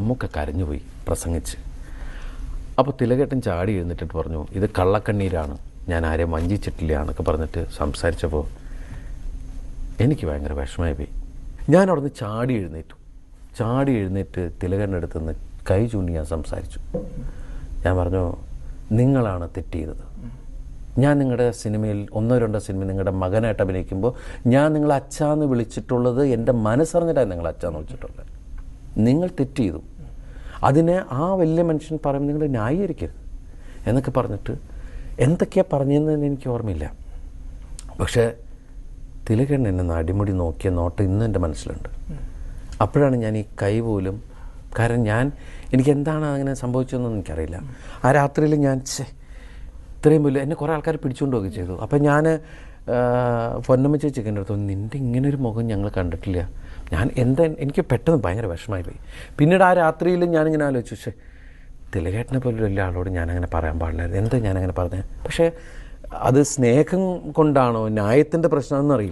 അമ്മൊക്കെ കരഞ്ഞുപോയി പ്രസംഗിച്ച്. അപ്പോൾ തിലകേട്ടൻ ചാടി എഴുന്നിട്ടിട്ട് പറഞ്ഞു ഇത് കള്ളക്കണ്ണീരാണ്. ഞാൻ ആരെയും വഞ്ചിച്ചിട്ടില്ല എന്നൊക്കെ പറഞ്ഞിട്ട് സംസാരിച്ചപ്പോൾ എനിക്ക് ഭയങ്കര വിഷമമായി പോയി. ഞാൻ അവിടുന്ന് ചാടി എഴുന്നേറ്റു. ചാടി എഴുന്നേറ്റ് തിലകന്റെ അടുത്ത് നിന്ന് കൈ ചൂണ്ടി ഞാൻ സംസാരിച്ചു. ഞാൻ പറഞ്ഞു നിങ്ങളാണ് തെറ്റ് ചെയ്തത് ഞാൻ നിങ്ങളുടെ സിനിമയിൽ ഒന്നോ രണ്ടോ സിനിമ നിങ്ങളുടെ മകനായിട്ട് അഭിനയിക്കുമ്പോൾ ഞാൻ നിങ്ങളെ അച്ഛാന്ന് വിളിച്ചിട്ടുള്ളത് എന്റെ മനസ്സറിഞ്ഞിട്ടാണ് നിങ്ങൾ അച്ഛാന്ന് വിളിച്ചിട്ടുള്ളത്. നിങ്ങൾ തെറ്റ് ചെയ്തു അതിനെ ആ വലിയ മനുഷ്യൻ പറയുമ്പോൾ നിങ്ങൾ ന്യായീകരിക്കരുത് എന്നൊക്കെ പറഞ്ഞിട്ട് എന്തൊക്കെയാണ് പറഞ്ഞതെന്ന് എനിക്ക് ഓർമ്മയില്ല. പക്ഷേ തിലകൻ എന്നെ അടിമുടി നോക്കിയ നോട്ടം ഇന്നും എന്റെ മനസ്സിലുണ്ട്. അപ്പോഴാണ് ഞാൻ ഈ കൈ പോലും കാരണം ഞാൻ എനിക്ക് എന്താണ് അങ്ങനെ സംഭവിച്ചതെന്നൊന്നും എനിക്കറിയില്ല. ആ രാത്രിയിൽ ഞാൻ ഇത്രയും വലിയ എന്നെ കുറേ ആൾക്കാർ പിടിച്ചുകൊണ്ട് പോകുകയും ചെയ്തു. അപ്പം ഞാൻ പൊന്നമ്മ ചേച്ചിന്റെ അടുത്ത് നിന്റെ ഇങ്ങനെ ഒരു മുഖം ഞങ്ങൾ കണ്ടിട്ടില്ല. ഞാൻ എന്താ എനിക്ക് പെട്ടെന്ന് ഭയങ്കര വിഷമമായി പിന്നീട് ആ രാത്രിയിൽ ഞാനിങ്ങനെ ആലോചിച്ചു പക്ഷേ തിലകേട്ടനെ പോലെ വലിയ ആളോട് ഞാനങ്ങനെ പറയാൻ പാടില്ലായിരുന്നു. എന്താ ഞാനങ്ങനെ പറഞ്ഞത്? പക്ഷേ അത് സ്നേഹം കൊണ്ടാണോ ന്യായത്തിന്റെ പ്രശ്നമെന്നറിയില്ല